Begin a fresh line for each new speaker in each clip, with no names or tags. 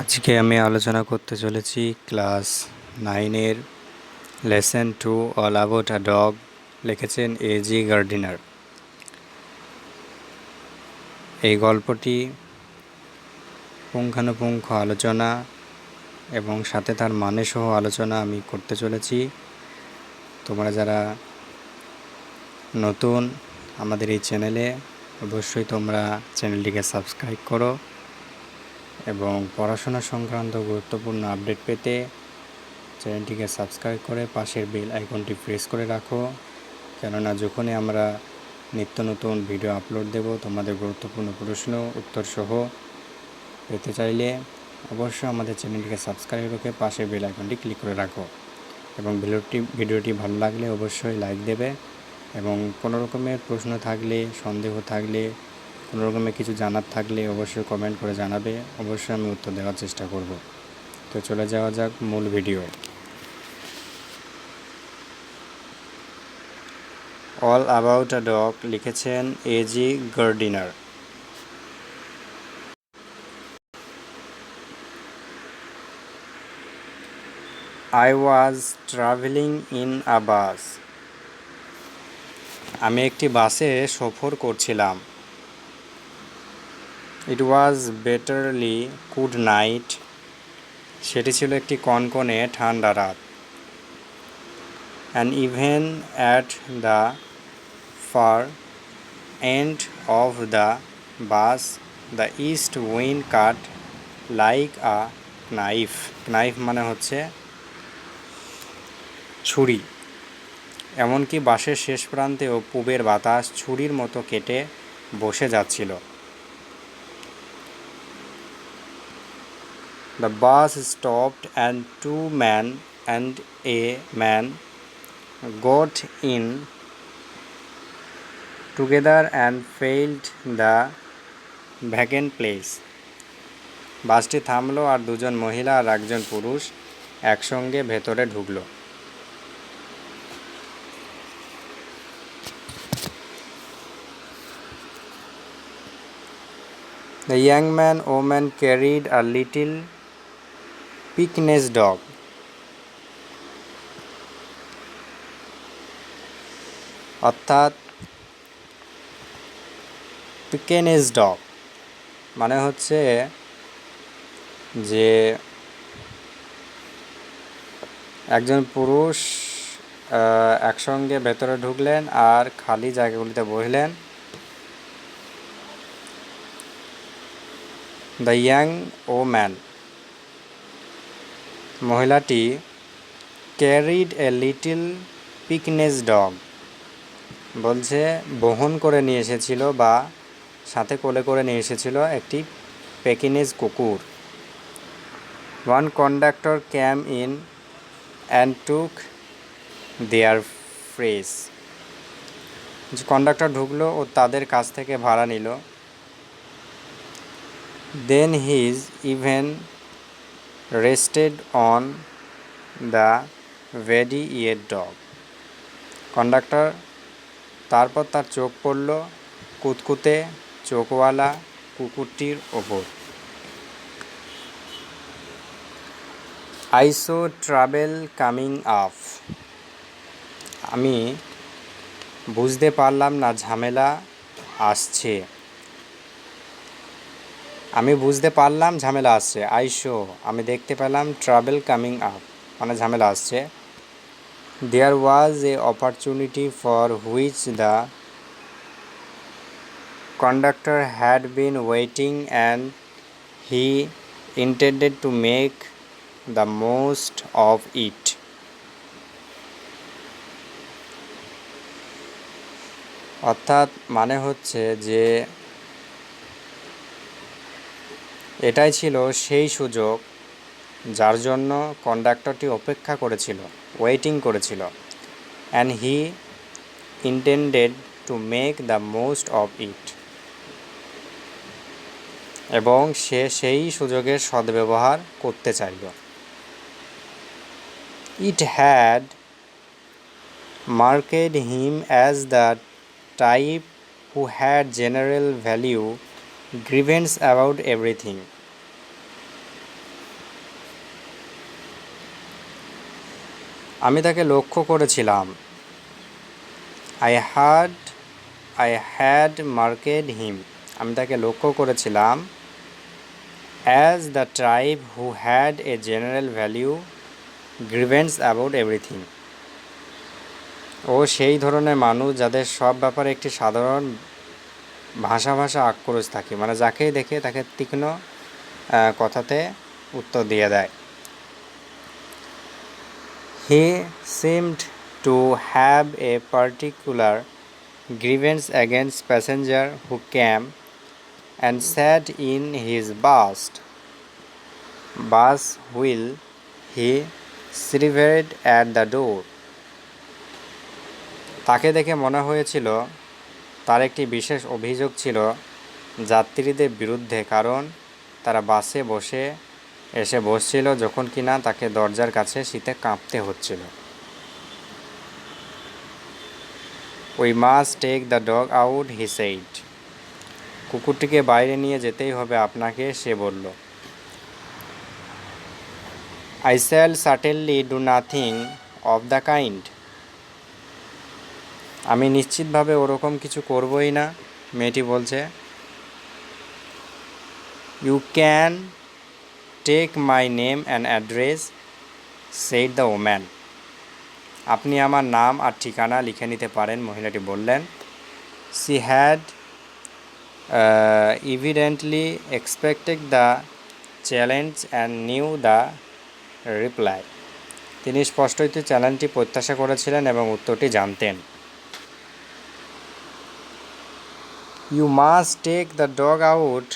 আজকে আমি আলোচনা করতে চলেছি ক্লাস নাইনের lesson two all about a dog লিখেছেন এজি গার্ডিনার। এই গল্পটি পুঙ্খানুপুঙ্খ আলোচনা এবং সাথে তার মানে সহ আলোচনা আমি করতে চলেছি। তোমরা যারা নতুন আমাদের এই চ্যানেলে অবশ্যই তোমরা চ্যানেলটিকে সাবস্ক্রাইব করো। এবং পড়াশোনা সংক্রান্ত গুরুত্বপূর্ণ আপডেট পেতে চ্যানেলটিকে সাবস্ক্রাইব করে পাশের বেল আইকনটি প্রেস করে রাখো। কেননা যখনই আমরা নিত্য নতুন ভিডিও আপলোড দেব, তোমাদের গুরুত্বপূর্ণ প্রশ্ন উত্তর সহ পেতে চাইলে অবশ্যই আমাদের চ্যানেলটিকে সাবস্ক্রাইব রেখে পাশের বেল আইকনটি ক্লিক করে রাখো। এবং ভিডিওটি ভিডিওটি ভালো লাগলে অবশ্যই লাইক দেবে এবং কোনো রকমের প্রশ্ন থাকলে, সন্দেহ থাকলে কোনো রকমের কিছু জানার থাকলে অবশ্যই কমেন্ট করে জানাবে। অবশ্যই আমি উত্তর দেওয়ার চেষ্টা করব। তো চলে যাওয়া যাক মূল video all about a dog লিখেছেন A G Gardiner I was travelling in a bus আমি একটি বাসে সফর করছিলাম। ইট ওয়াজ বেটারলি গুড নাইট সেটি ছিল একটি কনকনে ঠান্ডা রাত। And even at the far end of the bus the east wind cut like a knife knife মানে হচ্ছে ছুরি। এমনকি বাসের শেষ প্রান্তেও পুবের বাতাস ছুরির মতো কেটে বসে যাচ্ছিল। The bus stopped and two men and a man got in together and filled the vacant place. বাসটি থামলো আর দুজন মহিলা আর একজন পুরুষ একসঙ্গে ভেতরে ঢুকলো The young man woman carried a little Pekingese dog অর্থাৎ পিকেনেজ ডগ মানে হচ্ছে যে একজন পুরুষ একসঙ্গে ভেতরে ঢুকলেন আর খালি জায়গাগুলিতে বসলেন। দ্য ইয়াং ও ম্যান মহিলাটি carried a little Pekinese dog বলছে, বহন করে নিয়ে এসেছিল বা সাথে কোলে করে নিয়ে এসেছিল একটি পেকিনেজ কুকুর। One conductor came in and took their fares conductor ঢুকলো ও তাদের কাছ থেকে ভাড়া নিল। Then his even on the VD ইয়ের ডগ কন্ডাক্টর তারপর তার চোখ পড়ল কুতকুতে চোখওয়ালা কুকুরটির ওপর। আইসো ট্রাভেল কামিং আপ আমি বুঝতে পারলাম না ঝামেলা আসছে। আমি বুঝতে পারলাম ঝামেলা আসছে। আইসো, আমি দেখতে পেলাম ট্রাভেল কামিং আপ। মানে ঝামেলা আসছে। There was a opportunity for which the conductor had been waiting and he intended to make the most of it অর্থাৎ মানে হচ্ছে যে এটাই ছিল সেই সুযোগ যার জন্য কন্ডাক্টরটি অপেক্ষা করেছিল ওয়েটিং করেছিল। And he intended to make the most of it এবং সে সেই সুযোগের সদ্ব্যবহার করতে চাইল। It had marked him as the type who had general value grievance about everything আমি তাকে লক্ষ্য করেছিলাম। I had I had market him আমি তাকে লক্ষ্য করেছিলাম। As the tribe who had a general value grievance about everything ও সেই ধরনের মানুষ যাদের সব ব্যাপারে একটি সাধারণ ভাষা ভাষা আক্রোশ থাকে মানে যাকেই দেখে তাকে তীক্ষ্ণ কথাতে উত্তর দিয়ে দেয়। He seemed to have a particular grievance against passenger who came and sat in his bus bus while he shivered at the door তাকে দেখে মনে হয়েছিল তার একটি বিশেষ অভিযোগ ছিল যাত্রীদের বিরুদ্ধে, কারণ তারা বাসে বসে এসে বসছিল যখন কিনা তাকে দরজার কাছে শীতে কাঁপতে হচ্ছিল। We must take the dog out he said কুকুরটিকে বাইরে নিয়ে যেতেই হবে আপনাকে, সে বলল। I shall certainly do nothing of the kind আমি নিশ্চিতভাবে ওরকম কিছু করবই না, মেয়েটি বলছে। You can take my name and address said the woman আপনি আমার নাম আর ঠিকানা লিখে নিতে পারেন, মহিলাটি বললেন। She had evidently expected the challenge and knew the reply তিনি স্পষ্টই তো চ্যালেঞ্জটি প্রত্যাশা করেছিলেন এবং উত্তরটি জানতেন। You must take the dog out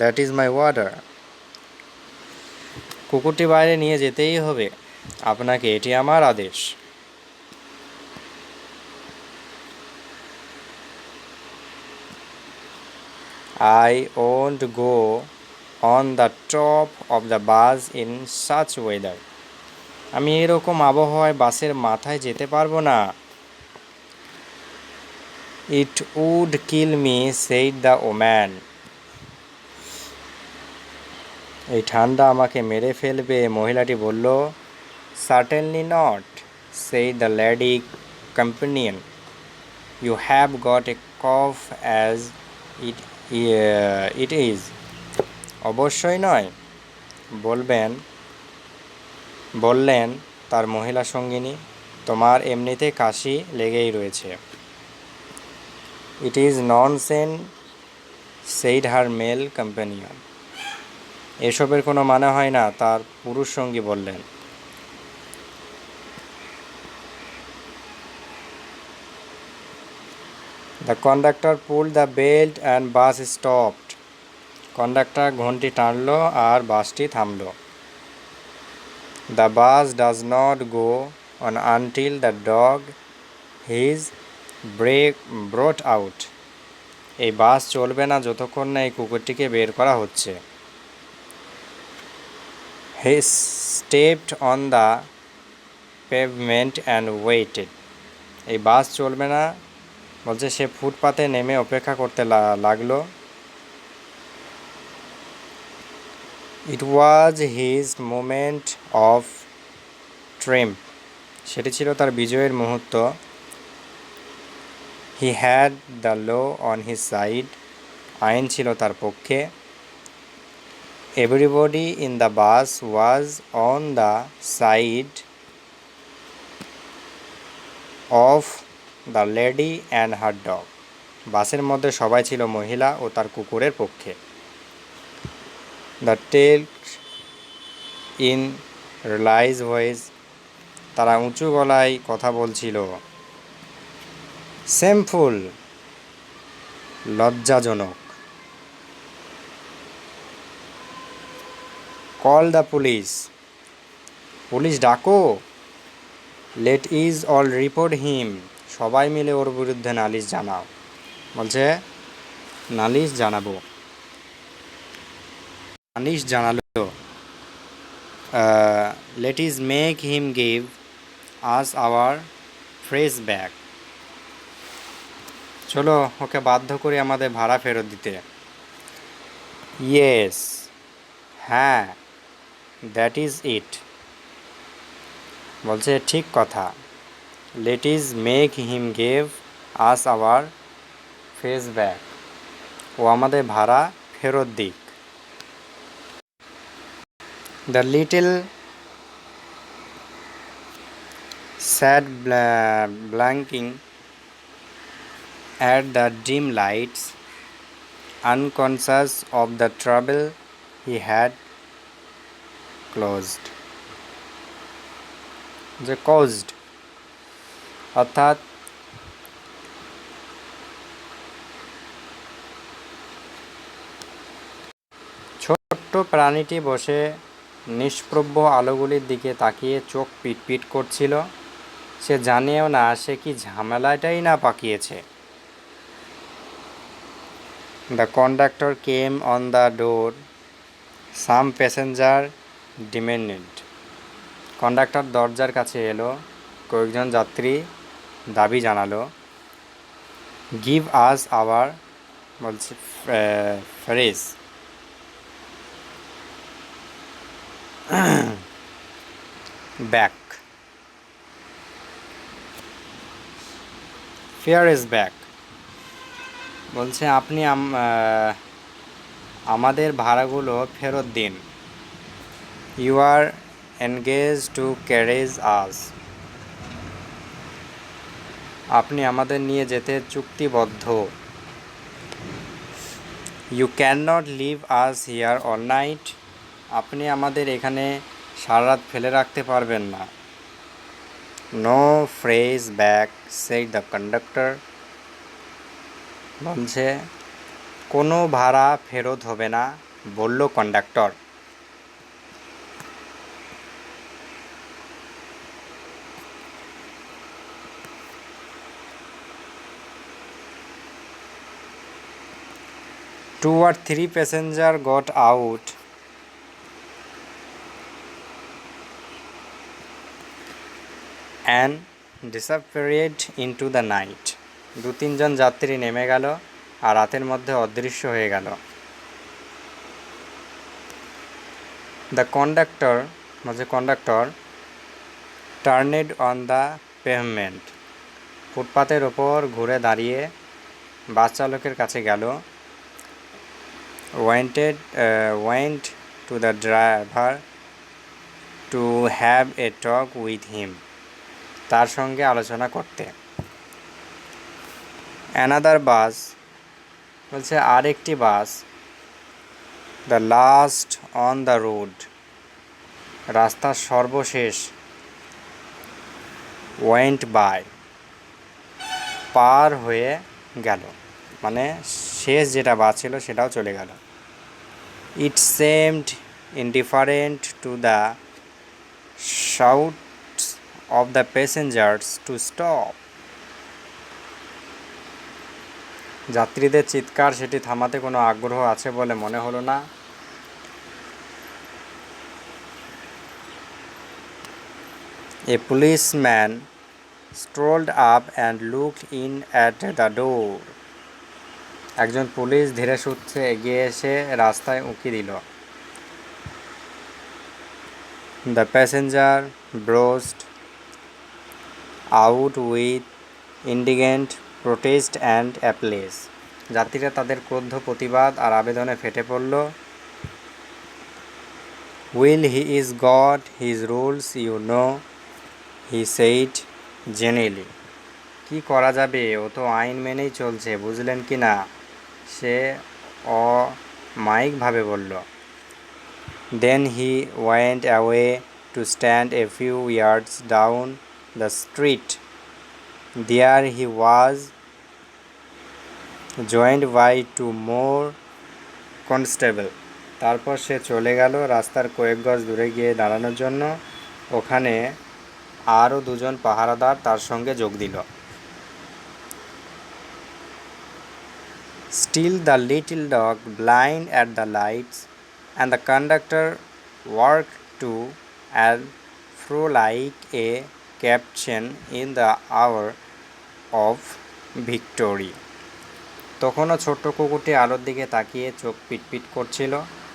that is my order কুকুরটি বাইরে নিয়ে যেতেই হবে। আপনাকে এটি আমার আদেশ। I won't go on the top of the bus in such weather আমি এরকম আবহাওয়ায় বাসের মাথায় যেতে পারব না। It would kill me said the woman এই ঠান্ডা আমাকে মেরে ফেলবে, মহিলাটি বলল certainly not said the lady companion you have got a cough as it it is অবশ্যই নয়, বলবেন, বললেন তার মহিলা সঙ্গিনী। তোমার এমনিতে কাশি লেগেই রয়েছে। Is nonsense said her male companion এসবের কোনো মানে হয় না, তার পুরুষ সঙ্গী বললেন। The conductor pull the belt and bus stopped conductor ঘন্টি টানল আর বাসটি থামল। The bus does not go on until the dog his break, brought out. এই বাস চলবে না যতক্ষণ না এই কুকুরটিকে বের করা হচ্ছে। He stepped on the pavement and waited এই বাস চলবে না বলছে সে ফুটপাতে নেমে অপেক্ষা করতে লাগল। It was his moment of triumph সেটি ছিল তার বিজয়ের মুহূর্ত। He had the law on his side আইন ছিল তার পক্ষে। Everybody in the bus was on the side of the lady and her dog বাসের মধ্যে সবাই ছিল মহিলা ও তার কুকুরের পক্ষে। The tell in realise voice তারা উঁচু গলায় কথা বলছিল। সেমফুল লজ্জাজনক। কল দ্য পুলিশ পুলিশ ডাকো। লেট ইজ অল রিপোর্ট হিম সবাই মিলে ওর বিরুদ্ধে নালিশ জানাও। বলছে, নালিশ জানাব। নালিশ জানালো। Let's make him give us our fares back চলো ওকে বাধ্য করে আমাদের ভাড়া ফেরত দিতে। ইয়েস হ্যাঁ। দ্যাট ইজ ইট বলছে, ঠিক কথা। Let's make him give us our fares back ও আমাদের ভাড়া ফেরত দিক। The little sad blinking at the dim lights, unconscious of the trouble he had closed. যে caused অর্থাৎ ছোট্ট প্রাণীটি বসে নিষ্প্রভ্য আলোগুলির দিকে তাকিয়ে চোখ পিটপিট করছিল সে জানেও না সে কি ঝামেলাটাই না পাকিয়েছে The conductor came on the door. Some passenger demanded. Conductor দরজার কাছে এলো। কয়েকজন যাত্রী দাবি জানালো। গিভ আস আওয়ার বলছে fares back fare is back বলছে, আপনি আম- আমাদের ভাড়াগুলো ফেরত দিন। You are engage to carriage us আপনি আমাদের নিয়ে যেতে চুক্তিবদ্ধ। You can not leave us here all night আপনি আমাদের এখানে সারা রাত ফেলে রাখতে পারবেন না। No fares back said the conductor বলছে, কোনো ভাড়া ফেরত হবে না, বলল conductor two or three passenger got out and disappeared into the night দু তিনজন যাত্রী নেমে গেল আর রাতের মধ্যে অদৃশ্য হয়ে গেল। দ্য কন্ডাক্টর বলছে conductor turned on the pavement ফুটপাতের ওপর ঘুরে দাঁড়িয়ে বাস চালকের কাছে গেল। Wanted went to the driver to have a talk with him তার সঙ্গে আলোচনা করতে। অ্যানাদার বাস বলছে আরেকটি bus the last on the road রাস্তার সর্বশেষ ওয়েন্ট বাই পার হয়ে গেল মানে শেষ যেটা বাস ছিল সেটাও চলে গেল it seemed indifferent to the shout of the passengers to stop. যাত্রীদের চিৎকার, সেটি থামাতে কোনো আগ্রহ আছে বলে মনে হলো না A policeman strolled up and looked in at the door. একজন পুলিশ ধীরে সুস্থে এগিয়ে এসে রাস্তায় উঁকি দিল the passenger burst out with indignant protest and appeals যাত্রীরা তাদের ক্রোধ, প্রতিবাদ আর আবেদনে ফেটে পড়ল। Well he is got his rules you know he said genially কি করা যাবে? ও তো আইন মেনেই চলছে, বুঝলেন কি না? সে অমায়িকভাবে বলল। Then he went away to stand a few yards down the street There he was joined by two more constable. তারপর সে চলে গেল রাস্তার কয়েক গজ দূরে গিয়ে দাঁড়ানোর জন্য। ওখানে আরও দুজন পাহারাদার তার সঙ্গে যোগ দিল। Still the little dog blinked at the lights and the conductor work to and fro like a captain in the hour of victory তখনও ছোট্ট কুকুরটি আলোর দিকে তাকিয়ে চোখ পিটপিট করছিল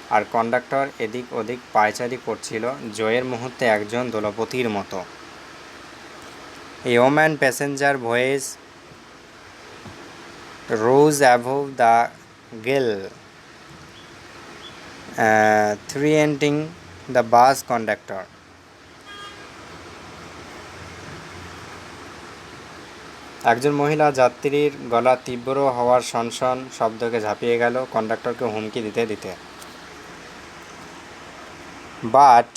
আর কন্ডাক্টর এদিক ওদিক পায়চারি করছিল জয়ের মুহূর্তে একজন দলপতির মতো A woman passenger voice rose above the gale, uh, threatening the bus conductor. একজন মহিলা যাত্রীর গলা তীব্র হওয়ার সনসন শব্দকে ঝাঁপিয়ে গেল কন্ডাক্টরকে হুমকি দিতে দিতে। But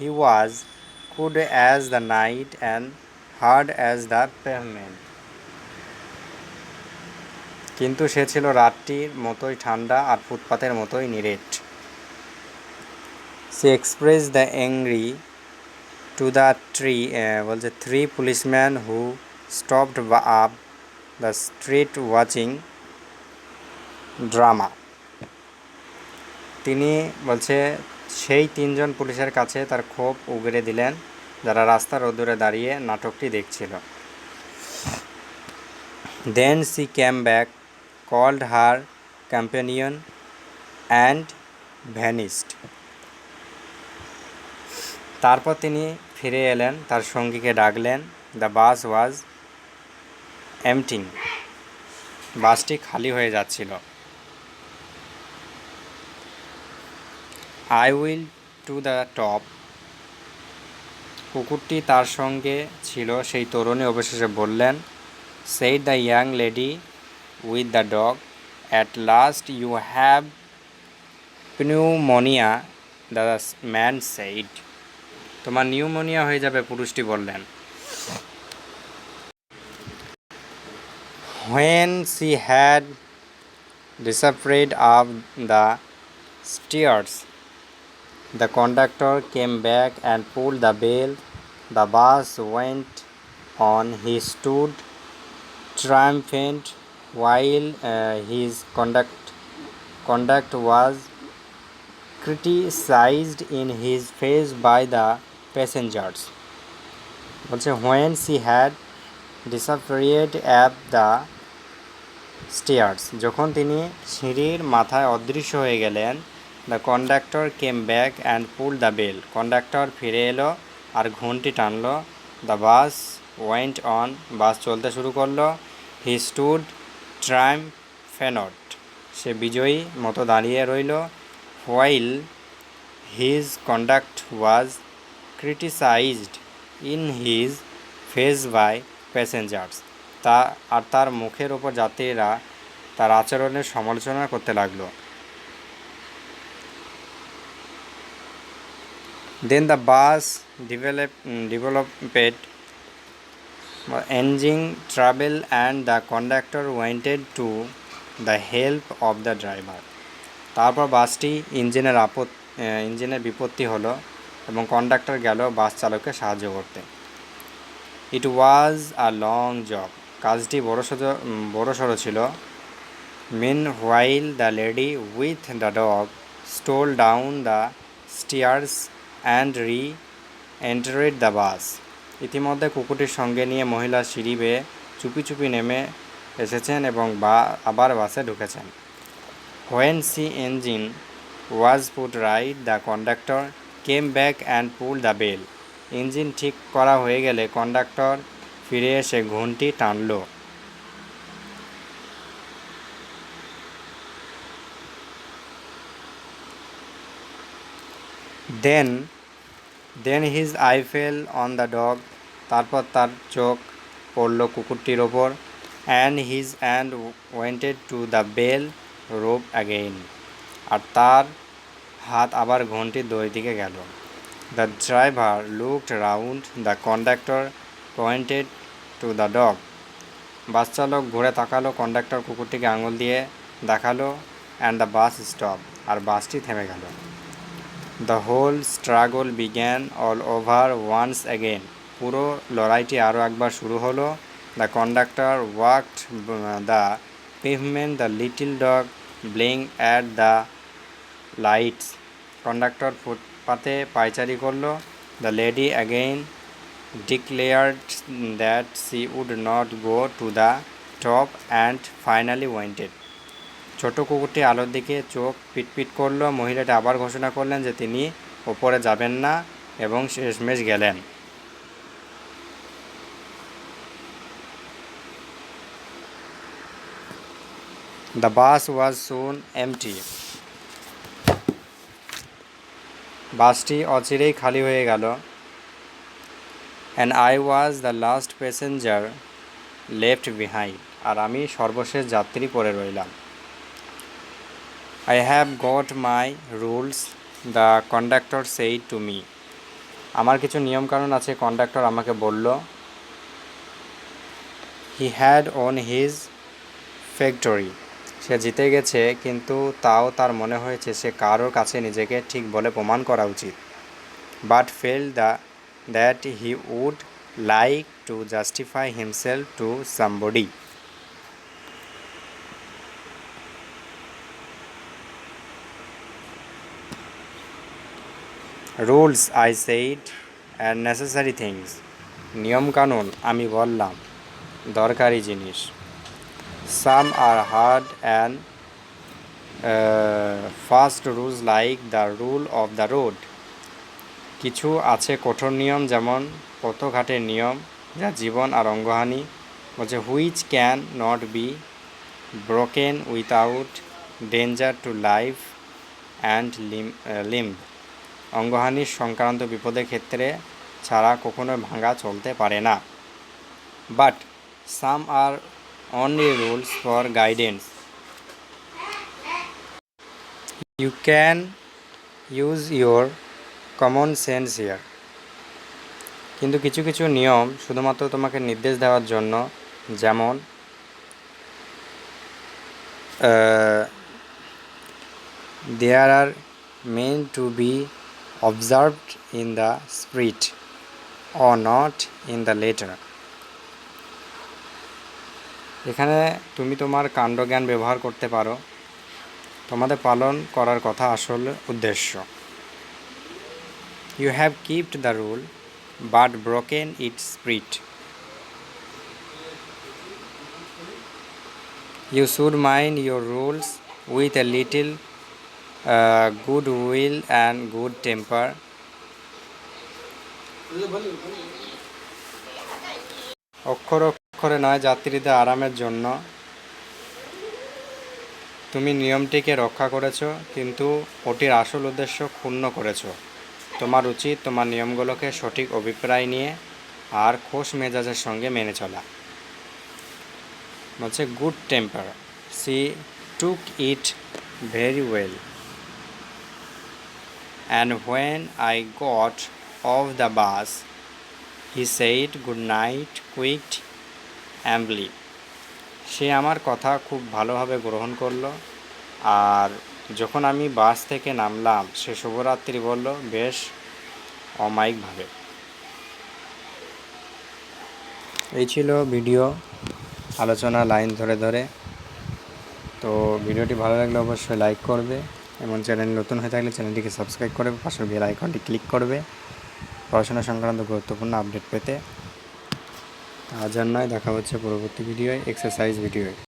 he was cold as the night and hard as the pavement কিন্তু সে ছিল রাতটির মতোই ঠান্ডা আর ফুটপাতের মতোই নিরেট। সে express the angry to the tree বলছে three policeman who stopped up the street watching drama তিনি বলছে, সেই তিনজন পুলিশের কাছে তার ক্ষোভ উগরে দিলেন, যারা রাস্তার রোদুরে দাঁড়িয়ে নাটকটি দেখছিল। Then she came back called her companion and vanished তারপর তিনি ফিরে এলেন, তার সঙ্গীকে ডাকলেন দ্য বাস ওয়াজ এমটিং বাসটি খালি হয়ে যাচ্ছিল। I will to the top কুকুরটি তার সঙ্গে ছিল, সেই তরুণী অবশেষে বললেন said the young lady with the dog at last you have pneumonia the man said তোমার নিউমোনিয়া হয়ে যাবে, পুরুষটি বললেন। When she had disappeared up the stairs, the conductor came back and pulled the bell. The bus went on. He stood triumphant while uh, his conduct conduct was criticized in his face by the passengers. Also, when she had disappeared up the stairs. যখন তিনি সিঁড়ির মাথায় অদৃশ্য হয়ে গেলেন the conductor came back and pull the bell conductor ফিরে এলো আর ঘন্টি টানলো। The bus went on bus চলতে শুরু করল। হি স্টুড ট্রাইম ফেনট সে বিজয়ী মতো দাঁড়িয়ে রইল। While his conduct was criticised in his face by passengers তা, আর তার মুখের ওপর যাত্রীরা তার আচরণের সমালোচনা করতে লাগল। Then the bus develop developed engine trouble and the conductor wanted to the help of the driver তারপর বাসটি ইঞ্জিনের আপত ইঞ্জিনের বিপত্তি হলো এবং কন্ডাক্টর গেল বাস চালককে সাহায্য করতে। ইট ওয়াজ আ লং জব কাজটি বড় সড়ো বড় সড়ো ছিল। Meanwhile the lady with the dog stole down the stairs and reentered the বাস ইতিমধ্যে কুকুরটির সঙ্গে নিয়ে মহিলা সিঁড়ি বেয়ে চুপি চুপি নেমে এসেছেন এবং বা, আবার বাসে ঢুকেছেন। When she engine was put right the conductor came back and pull the bell engine ঠিক করা হয়ে গেলে কন্ডাক্টর ফিরে এসে ঘুমটি টানল। Then then his eye fell on the dog. তারপর তার চোখ পড়ল কুকুরটির ওপর। And his hand went to the bell rope again. আর তার হাত আবার ঘন্টির দই দিকে গেল। The driver looked round the conductor pointed to the dog bus চালক ঘুরে তাকালো কন্ডাক্টর কুকুরটিকে আঙুল দিয়ে দেখাল অ্যান্ড দ্য বাস স্টপ আর বাসটি থেমে গেল। The whole struggle began all over once again পুরো লড়াইটি আরও একবার শুরু হলো। The conductor walked the pavement the little dog blink at the lights conductor পাতে পায়চারি করল। The lady again declared that she would not go to the top and finally went ছোট কুকুরটি আলোর দিকে চোখ পিটপিট করল। মহিলাটি আবার ঘোষণা করলেন যে তিনি ওপরে যাবেন না এবং শেষমেশ গেলেন। The bus was soon MT বাসটি অচিরেই খালি হয়ে গেল। And I was the last passenger left behind আর আমি সর্বশেষ যাত্রী পড়ে রইলাম। I have got my rules the conductor said to me আমার কিছু নিয়মকানুন আছে কন্ডাক্টর আমাকে বলল। He had won his victory সে জিতে গেছে, কিন্তু তাও তার মনে হয়েছে সে কারোর কাছে নিজেকে ঠিক বলে প্রমাণ করা উচিত। But felt the that he would like to justify himself to somebody rules I said and necessary things নিয়মকানুন আমি বললাম। দরকারি জিনিস। Some are hard and fast rules like the rule of the road কিছু আছে কঠোর নিয়ম, যেমন পথঘাটের নিয়ম, যা জীবন আর অঙ্গহানি বলছে which can not be broken without danger to life and limb limb অঙ্গহানির সংক্রান্ত বিপদের ক্ষেত্রে ছাড়া কখনো ভাঙা চলতে পারে না। But some are only rules for guidance you can use your common sense here কিন্তু কিছু কিছু নিয়ম শুধুমাত্র তোমাকে নির্দেশ দেওয়ার জন্য, যেমন there are meant to be observed in the spirit O not in the letter এখানে তুমি তোমার কাণ্ডজ্ঞান ব্যবহার করতে পারো। তোমাদের পালন করার কথা আসল উদ্দেশ্য। You have kept the rule but broken it spirit you should mind your rules with a little good will and good temper অক্ষর অক্ষরে নয়, যাত্রীদের আরামের জন্য। তুমি নিয়মটিকে রক্ষা করেছ, কিন্তু ওটির আসল উদ্দেশ্য ক্ষুণ্ণ করেছ। তোমার উচিত তোমার নিয়মগুলোকে সঠিক অভিপ্রায় নিয়ে আর খোশ মেজাজের সঙ্গে মেনে চলা। বলছে, good temper, she took it very well. And when I got off the bus, he said good night quite amiably সে আমার কথা খুব ভালোভাবে গ্রহণ করল আর যখন আমি বাস থেকে নামলাম, সে শুভরাত্রি বলল, বেশ অমায়িকভাবে। এই ছিল ভিডিও, আলোচনা লাইন ধরে ধরে। তো ভিডিওটি ভালো লাগলে অবশ্যই লাইক করবে এবং চ্যানেল নতুন হয়ে থাকলে চ্যানেলটিকে সাবস্ক্রাইব করবে, পাশের বেল আইকনটি ক্লিক করবে। পড়াশোনা সংক্রান্ত গুরুত্বপূর্ণ আপডেট পেতে। আজ আর নয় দেখা হচ্ছে পরবর্তী ভিডিও এক্সারসাইজ ভিডিওয়।